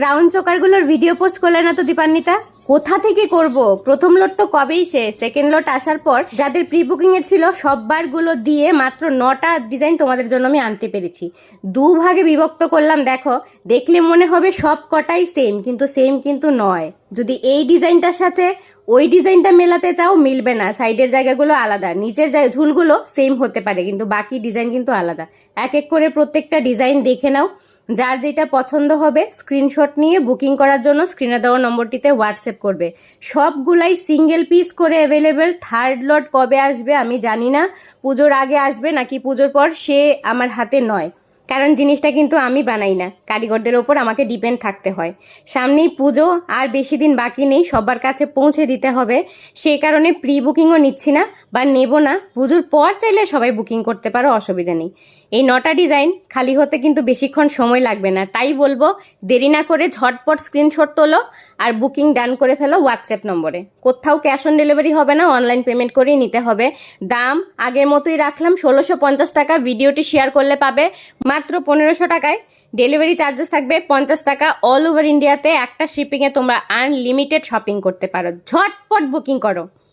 Crown চোকারগুলোর video post করলে না তো দীপান্বিতা? কোথা থেকে করব? প্রথম লট তো কবেই শেষ? সেকেন্ড লট আসার পর যাদের প্রি বুকিং এর ছিল, সববারগুলো দিয়ে মাত্র নটা ডিজাইন তোমাদের জন্য আমি আনতে পেরেছি। দু ভাগে বিভক্ত করলাম, দেখো, দেখলে মনে হবে সব কটাই সেম কিন্তু সেম কিন্তু নয়। যদি এই ডিজাইনটার সাথে ওই ডিজাইনটা মেলাতে চাও, মিলবে না। সাইডের জায়গাগুলো আলাদা, নিচের ঝুলগুলো সেম হতে পারে, কিন্তু বাকি ডিজাইন কিন্তু আলাদা। এক এক করে প্রত্যেকটা ডিজাইন দেখে নাও। যার যেটা পছন্দ হবে স্ক্রিনশট নিয়ে বুকিং করার জন্য স্ক্রিনে দেওয়া নম্বরটিতে হোয়াটসঅ্যাপ করবে। সবগুলাই সিঙ্গেল পিস করে অ্যাভেলেবেল থার্ড লট কবে আসবে আমি জানি না। পুজোর আগে আসবে নাকি পুজোর পর, সে আমার হাতে নয়। কারণ জিনিসটা কিন্তু আমি বানাই না। কারিগরদের ওপর আমাকে ডিপেন্ড থাকতে হয়। সামনেই পুজো, আর বেশি দিন বাকি নেই, সবার কাছে পৌঁছে দিতে হবে। সেই কারণে প্রি বুকিংও নিচ্ছি না বা নেব না। পুজোর পর চাইলে সবাই বুকিং করতে পারো, অসুবিধা নেই। এই নটা ডিজাইন খালি হতে কিন্তু বেশিক্ষণ সময় লাগবে না। তাই বলব, দেরি না করে ঝটপট স্ক্রিনশট তোলো আর বুকিং ডান করে ফেলো হোয়াটসঅ্যাপ নম্বরে। কোথাও ক্যাশ অন ডেলিভারি হবে না অনলাইন পেমেন্ট করেই নিতে হবে। দাম আগের মতোই রাখলাম, ষোলোশো টাকা। ভিডিওটি শেয়ার করলে পাবে মাত্র পনেরোশো টাকায়। ডেলিভারি চার্জেস থাকবে পঞ্চাশ টাকা। অল ওভার ইন্ডিয়াতে একটা শিপিংয়ে তোমরা আনলিমিটেড শপিং করতে পারো। ঝটপট বুকিং করো।